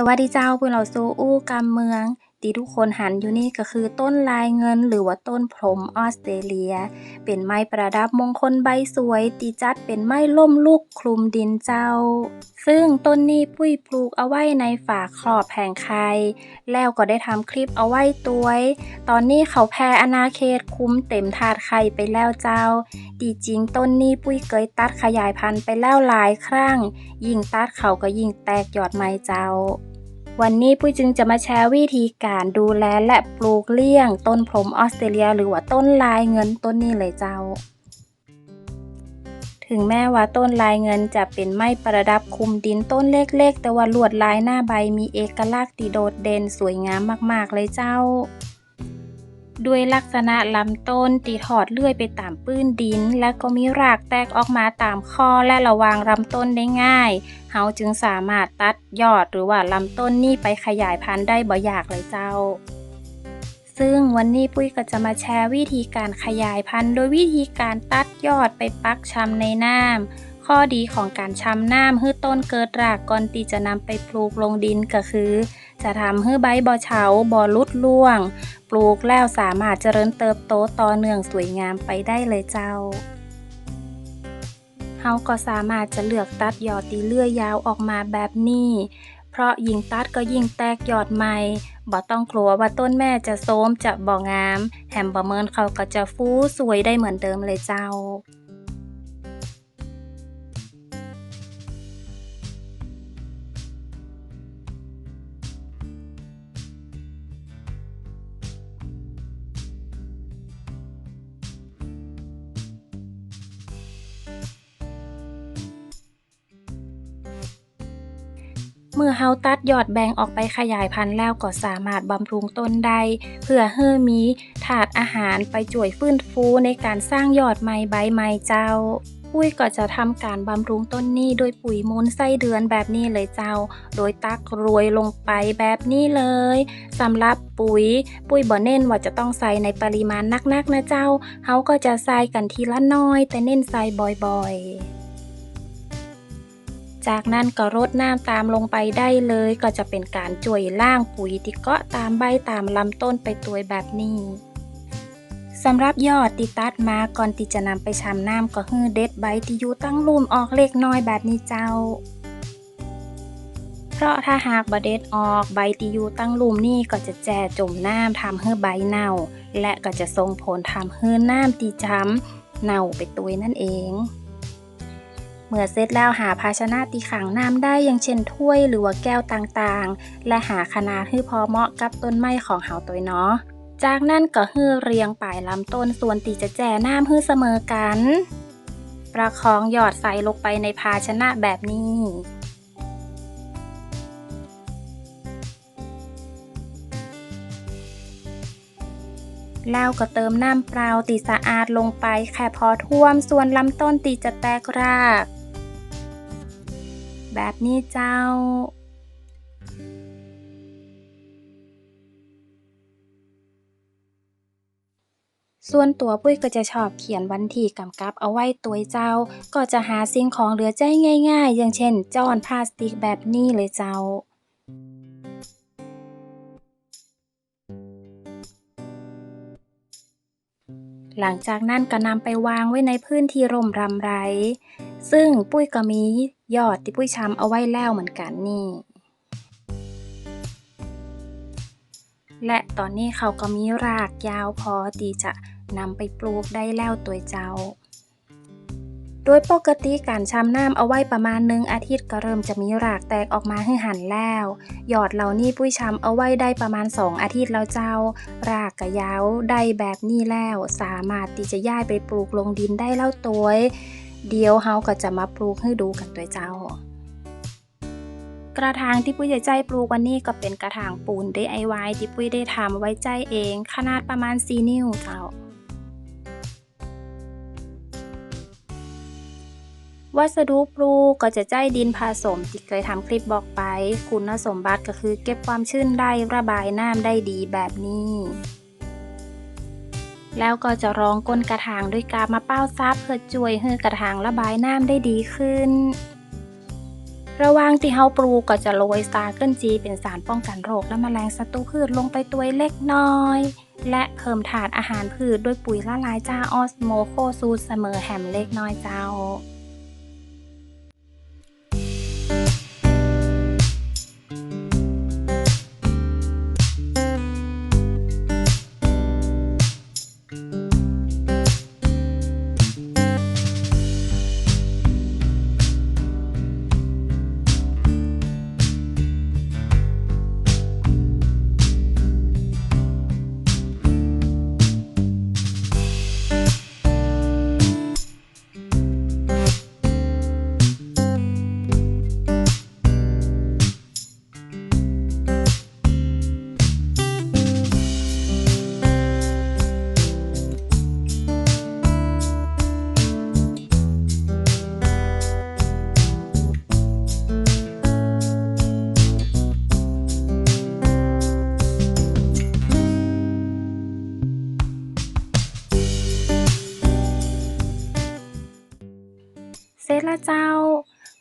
สวัสดีเจ้าพวกเราสู่อู้กำเมืองที่ทุกคนหันอยู่นี่ก็คือต้นลายเงินหรือว่าต้นพรมออสเตรเลีย เป็นไม้ประดับมงคลใบสวย ตีจัดเป็นไม้ล่มลูกคลุมดินเจ้า ซึ่งต้นนี้ปุ้ยปลูกเอาไว้ในฝาครอบแผงไข่แล้วก็ได้ทำคลิปเอาไว้ตัว ตอนนี้เขาแพร่อนาเขตคุ้มเต็มถาดไข่ไปแล้วเจ้าดีจริงต้นนี้ปุ้ยเกยตัดขยายพันธุ์ไปแล้วหลายครั้ง ยิ่งตัดเขาก็ยิ่งแตกยอดไม้เจ้า วันนี้ปุ้ยจึงจะมาแชร์วิธีการดูแลและปลูกเลี่ยง ต้นพรมออสเตรเลีย หรือว่าต้นลายเงินต้นนี้เลยเจ้า ถึงแม้ว่าต้นลายเงินจะเป็นไม้ประดับคุมดินต้นเล็กๆ แต่ว่าลวดลายหน้าใบมีเอกลักษณ์ที่โดดเด่นสวยงามมากๆเลยเจ้า ด้วยลักษณะลำต้นตีถอดเลื่อยไปตามปื้นดิน และก็มีรากแตกออกมาตามข้อและระวางลำต้นได้ง่าย เฮาจึงสามารถตัดยอดหรือว่าลำต้นนี้ไปขยายพันธุ์ได้บ่อยากเลยเจ้า ซึ่งวันนี้ปุ้ยก็จะมาแชร์วิธีการขยายพันธุ์ โดยวิธีการตัดยอดไปปักชำในน้ำข้อดีของการชำน้ำให้ต้นเกิดรากก่อนที่จะนำไปปลูกลงดินก็คือ จะทำให้ใบบ่เฉาบ่ลุดล่วง ปลูกแล้วสามารถเจริญเติบโตต่อเนื่องสวยงามไปได้เลยเจ้า เราก็สามารถจะเลือกตัดยอดตีเลื่อยยาวออกมาแบบนี้ เพราะยิ่งตัดก็ยิ่งแตกยอดใหม่บ่ต้องกลัวว่าต้นแม่จะโซมจะบ่งาม แถมบ่เมินเขาก็จะฟูสวยได้เหมือนเดิมเลยเจ้า เมื่อเฮาตัดยอดแบ่งออกไปขยายพันธุ์แล้วก็สามารถบำรุงต้นได้เพื่อให้มีถาดอาหารไปจ่วยฟื้นฟูในการสร้างยอดใหม่ใบใหม่เจ้า ปุ้ยก็จะทำการบำรุงต้นนี้โดยปุ๋ยมูลไส้เดือนแบบนี้เลยเจ้า โดยตักรวยลงไปแบบนี้เลยสำหรับปุ๋ย ปุ้ยบ่เน้นว่าจะต้องใส่ในปริมาณนักๆนะเจ้าเฮาก็จะใส่กันทีละน้อย แต่เน้นใส่บ่อยๆ จากนั้นก็รดน้ำตามลงไปได้เลย ก็จะเป็นการจ่วยล่างปุ๋ยที่เกาะตามใบตามลำต้นไปตัวแบบนี้สำหรับยอดติตัดมาก่อนที่จะนำไปชำน้ำก็คือเด็ดใบที่อยู่ตั้งลุ่มออกเล็กน้อยแบบนี้เจ้า เพราะถ้าหากบเด็ดออกใบที่อยู่ตั้งลุ่มนี่ก็จะแจ่จมน้ำทำให้ใบเน่า และก็จะส่งผลทำให้น้ำตีช้ำเน่าไปตัวนั่นเอง เมื่อเสร็จแล้วหาภาชนะตีขังน้ำได้อย่างเช่นถ้วยหรือว่าแก้วต่างๆ และหาขนาดให้พอเหมาะกับต้นไม้ของเฮาตัวเนาะจากนั้นก็ฮือเรียงปลายลำต้นส่วนตีจะแจ่น้ำฮือเสมอกัน ประคองหยอดใส่ลงไปในภาชนะแบบนี้แล้วก็เติมน้ำเปล่าตีสะอาดลงไปแค่พอท่วมส่วนลำต้นตีจะแตกราก แบบนี้เจ้า ส่วนตัวปุ้ยก็จะชอบเขียนวันที่กำกับเอาไว้ตัวเจ้า ก็จะหาสิ่งของเหลือใจง่ายๆ อย่างเช่นจ้อนพลาสติกแบบนี้เลยเจ้า หลังจากนั้นก็นำไปวางไว้ในพื้นที่ร่มรำไร ซึ่งปุ้ยก็มียอดที่ปุ้ยชำเอาไว้แล้วเหมือนกันนี่ และตอนนี้เขาก็มีรากยาวพอที่จะนำไปปลูกได้แล้วตัวเจ้า โดยปกติการชำน้ำเอาไว้ประมาณหนึ่งอาทิตย์ก็เริ่มจะมีรากแตกออกมาให้หันแล้วยอดเหล่านี้ปุ้ยชำเอาไว้ได้ประมาณ 2 อาทิตย์แล้วเจ้า รากกะยาวได้แบบนี้แล้ว สามารถที่จะย้ายไปปลูกลงดินได้แล้วตัวเดี๋ยวเฮาก็จะมาปลูกให้ดูกันตัวเจ้ากระถางที่ปุ้ยจะใจปลูกวันนี้ก็เป็นกระถางปูน DIY ที่ปุ้ยได้ทำไว้ใจเอง ขนาดประมาณ 4 นิ้วเจ้า วัสดุปลูกก็จะใจดินผสมที่เคยทำคลิปบอกไป คุณสมบัติก็คือเก็บความชื้นได้ระบายน้ำได้ดีแบบนี้ แล้วก็จะรองก้นกระถางด้วยกาบมาเป้าซับเพื่อช่วยให้กระถางระบายน้ำได้ดีขึ้นระว่างที่เฮาปลูกก็จะโรยซาเกิลจีเป็นสารป้องกันโรคและแมลงศัตรูพืชลงไปตัวเล็กน้อย และเพิ่มถาดอาหารพืชด้วยปุ๋ยละลายจ้าออสโมโคซูเสมอแหมเล็กน้อยเจ้า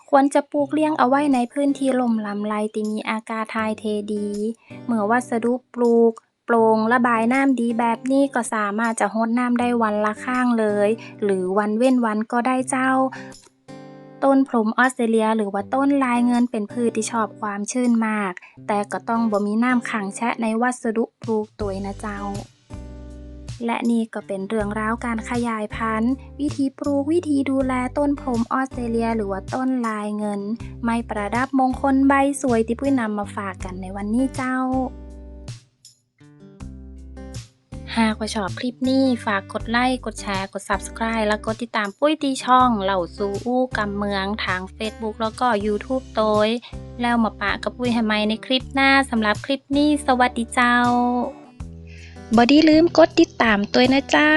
ควรจะปลูกเลี้ยงเอาไว้ในพื้นที่ลมลำไรที่มีอากาศถ่ายเทดี เมื่อวัสดุปลูกโปร่งระบายน้ำดีแบบนี้ก็สามารถจะรดน้ำได้วันละข้างเลย หรือวันเว้นวันก็ได้เจ้า ต้นพรมออสเตรเลีย หรือว่าต้นลายเงินเป็นพืชที่ชอบความชื้นมาก แต่ก็ต้องบ่มีน้ำขังแชะในวัสดุปลูกตัวนะเจ้า และนี่ก็เป็นเรื่องราวการขยายพันธุ์ วิธีปลูกวิธีดูแลต้นพรมออสเตรเลีย หรือว่าต้นลายเงิน ไม้ประดับมงคลใบสวยที่ปุ้ยนำมาฝากกันในวันนี้เจ้า หากว่าชอบคลิปนี้ฝากกดไลค์กดแชร์กด Subscribe แล้วกดติดตามปุ้ยตีช่องเหล่าซูอู้กำเมืองทาง Facebook แล้วก็ YouTube โดยแล้วมาปะกับปุ้ยให้ไมในคลิปหน้าสำหรับคลิปนี้ สวัสดีเจ้า บอดี้ลืมกดติดตามตัวนะเจ้า